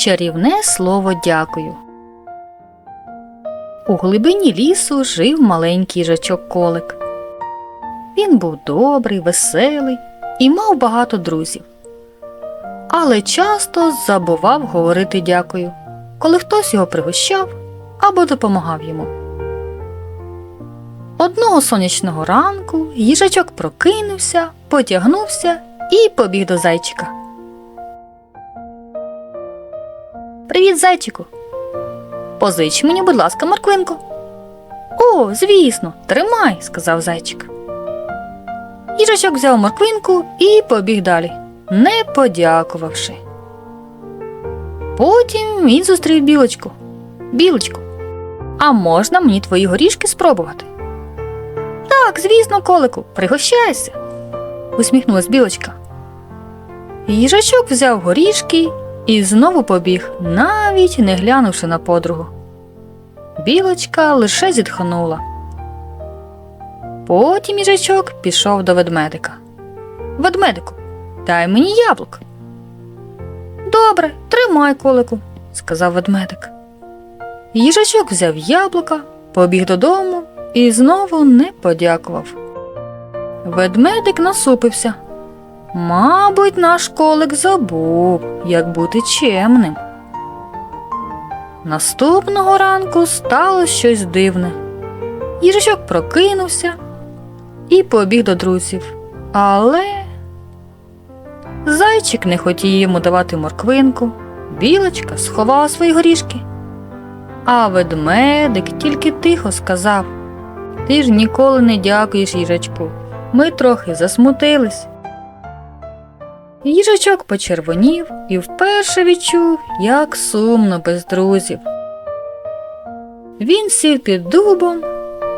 Чарівне слово дякую. У глибині лісу жив маленький їжачок колик. Він був добрий, веселий і мав багато друзів. Але часто забував говорити дякую, коли хтось його пригощав або допомагав йому. Одного сонячного ранку їжачок прокинувся, потягнувся і побіг до зайчика. Привіт, зайчику. Позич мені, будь ласка, морквинку. О, звісно, тримай, сказав зайчик. Їжачок взяв морквинку і побіг далі, не подякувавши. Потім він зустрів білочку. Білочку, а можна мені твої горішки спробувати? Так, звісно, колику, пригощайся, усміхнулась білочка. Їжачок взяв горішки і знову побіг, навіть не глянувши на подругу. Білочка лише зітхнула. Потім їжачок пішов до ведмедика. Ведмедику, дай мені яблук. Добре, тримай колику, сказав ведмедик. Їжачок взяв яблука, побіг додому і знову не подякував. Ведмедик насупився. Мабуть, наш колик забув, як бути чемним. Наступного ранку стало щось дивне. Їжачок прокинувся і побіг до друзів. Але зайчик не хотів йому давати морквинку, білочка сховала свої горішки. А ведмедик тільки тихо сказав Ти ж ніколи не дякуєш їжачку. Ми трохи засмутились. Їжачок почервонів і вперше відчув, як сумно без друзів. Він сів під дубом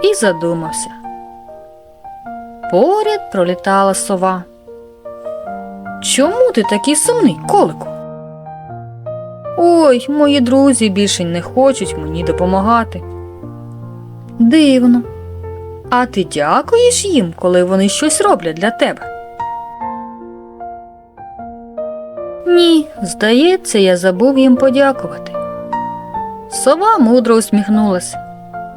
і задумався. Поряд пролітала сова. Чому ти такий сумний, колику? Ой, мої друзі більше не хочуть мені допомагати. Дивно. А ти дякуєш їм, коли вони щось роблять для тебе? Ні, здається, я забув їм подякувати. Сова мудро усміхнулася.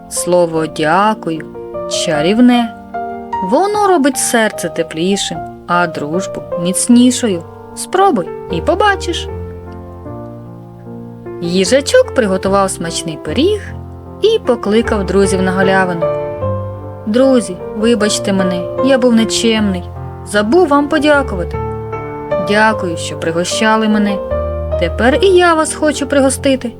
Слово дякую, чарівне. Воно робить серце теплішим, а дружбу міцнішою. Спробуй і побачиш. Їжачок приготував смачний пиріг і покликав друзів на галявину. Друзі, вибачте мене, я був нечемний. Забув вам подякувати. Дякую, що пригощали мене. Тепер і я вас хочу пригостити.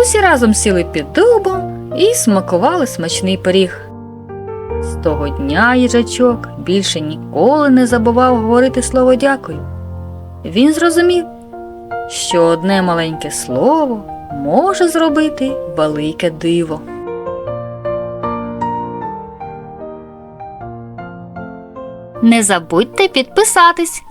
Усі разом сіли під дубом і смакували смачний пиріг. З того дня їжачок більше ніколи не забував говорити слово дякую. Він зрозумів, що одне маленьке слово може зробити велике диво. Не забудьте підписатись.